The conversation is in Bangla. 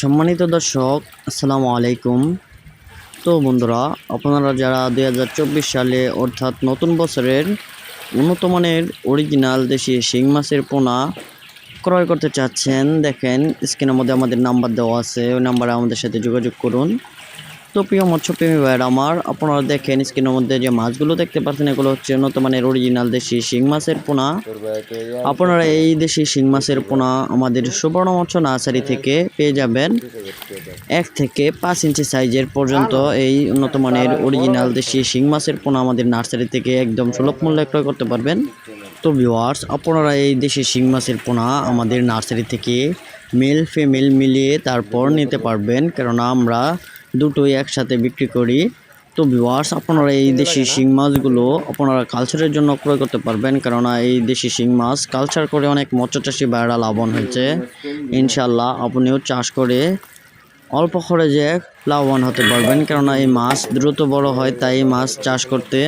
সম্মানিত দর্শক, আসসালামু আলাইকুম। তো বন্ধুরা, আপনারা যারা দু হাজার চব্বিশ সালে অর্থাৎ নতুন বছরের উন্নত মানের অরিজিনাল দেশি শিং মাছের পোনা ক্রয় করতে চাচ্ছেন, দেখেন স্ক্রিনের মধ্যে আমাদের নাম্বার দেওয়া আছে, ওই নাম্বারে আমাদের সাথে যোগাযোগ করুন। তো প্রিয় মৎস্যপ্রেমী ভাইয়ের, আমার আপনারা দেখেন স্ক্রিনের মধ্যে যে মাছগুলো দেখতে পাচ্ছেন, এগুলো হচ্ছে উন্নত মানের অরিজিনাল দেশি শিং মাছের পোনা। আপনারা এই দেশি শিং মাছের পোনা আমাদের সুবর্ণ মৎস্য নার্সারি থেকে পেয়ে যাবেন এক থেকে পাঁচ ইঞ্চি সাইজের পর্যন্ত এই উন্নত মানের অরিজিনাল দেশি শিং মাছের পোনা আমাদের নার্সারি থেকে একদম সুলভ মূল্যে ক্রয় করতে পারবেন। তো ভিওয়ার্স আপনারা এই দেশি শিং মাছের পোনা আমাদের নার্সারি থেকে মেল ফিমেল মিলিয়ে তারপর নিতে পারবেন। কেননা আমরা দুটোই একসাথে বিক্রি করি। তো ভিওয়ার্স আপনারা এই দেশি শিং মাছগুলো আপনারা কালচারের জন্য ক্রয় করতে পারবেন। কেননা এই দেশি শিং মাছ কালচার করে অনেক মৎস্য চাষি বাইরা লাভবান হয়েছে। ইনশাল্লাহ আপনিও চাষ করে অল্প খরচে লাভবান হতে পারবেন। কেননা এই মাছ দ্রুত বড় হয় তাই মাছ চাষ করতে